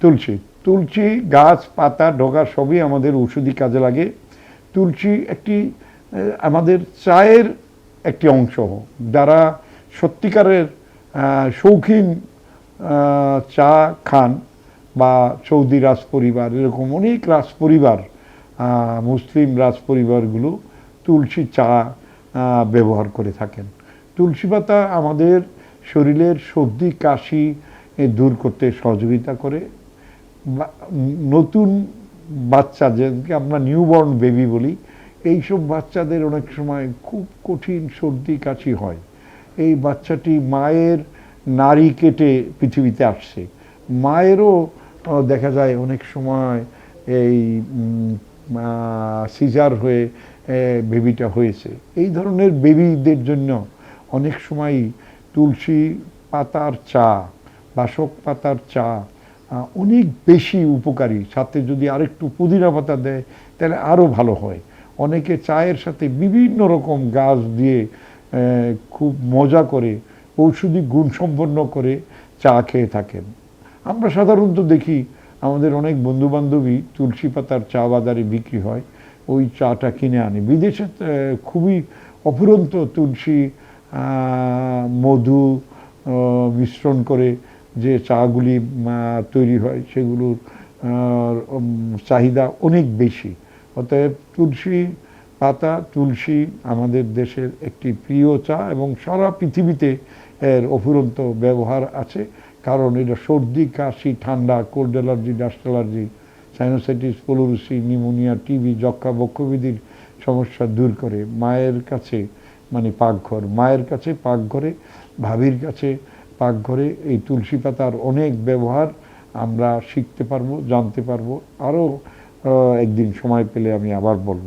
তুলসী। তুলসী, গাছ, পাতা, ডগা সবই আমাদের ঔষধি কাজে লাগে। তুলসী একটি আমাদের চায়ের একটি অংশ যারা সত্যিকারের শৌখিন চা খান বা সৌদি রাজ পরিবার, এরকম অনেক রাজ পরিবার মুসলিম রাজ পরিবারগুলো তুলসী চা ব্যবহার করে থাকেন। তুলসী পাতা আমাদের শরীরের সর্দি, কাশি দূর করতে সহযোগিতা করে। নতুন বাচ্চা যেকে আমরা নিউবর্ন বেবি বলি, এইসব বাচ্চাদের অনেক সময় খুব কঠিন সর্দি কাশি হয়। এই বাচ্চাটি মায়ের নারী কেটে পৃথিবীতে আসছে। মায়েরও দেখা যায় অনেক সময় এই সিজার হয়ে বেবিটা হয়েছে। এই ধরনের বেবিদের জন্য অনেক সময় তুলসী পাতার চা, বাসক পাতার চা অনেক বেশি উপকারী। সাথে যদি আরেকটু পুদিনা পাতা দেয়, তাহলে আরও ভালো হয়। অনেকে চায়ের সাথে বিভিন্ন রকম গাছ দিয়ে খুব মজা করে, ঔষধি গুণসম্পন্ন করে চা খেয়ে থাকেন। আমরা সাধারণত দেখি, আমাদের অনেক বন্ধু বান্ধবী তুলসী পাতার চা বাজারে বিক্রি হয়, ওই চাটা কিনে আনি। বিদেশে খুবই অফুরন্ত তুলসী মধু মিশ্রণ করে যে চাগুলি তৈরি হয়, সেগুলোর চাহিদা অনেক বেশি। অতএব তুলসী পাতা, তুলসী আমাদের দেশের একটি প্রিয় চা এবং সারা পৃথিবীতে এর অফুরন্ত ব্যবহার আছে। কারণ এটা সর্দি, কাশি, ঠান্ডা cold allergy dust allergy sinusitis pleurisy pneumonia TB যক্ষা বক্ষবিধির সমস্যা দূর করে। মায়ের কাছে মানে পাকঘর, মায়ের কাছে পাকঘরে, ভাবির কাছে পাকঘরে এই তুলসী পাতার অনেক ব্যবহার আমরা শিখতে পারব, জানতে পারব। আরও একদিন সময় পেলে আমি আবার বলব।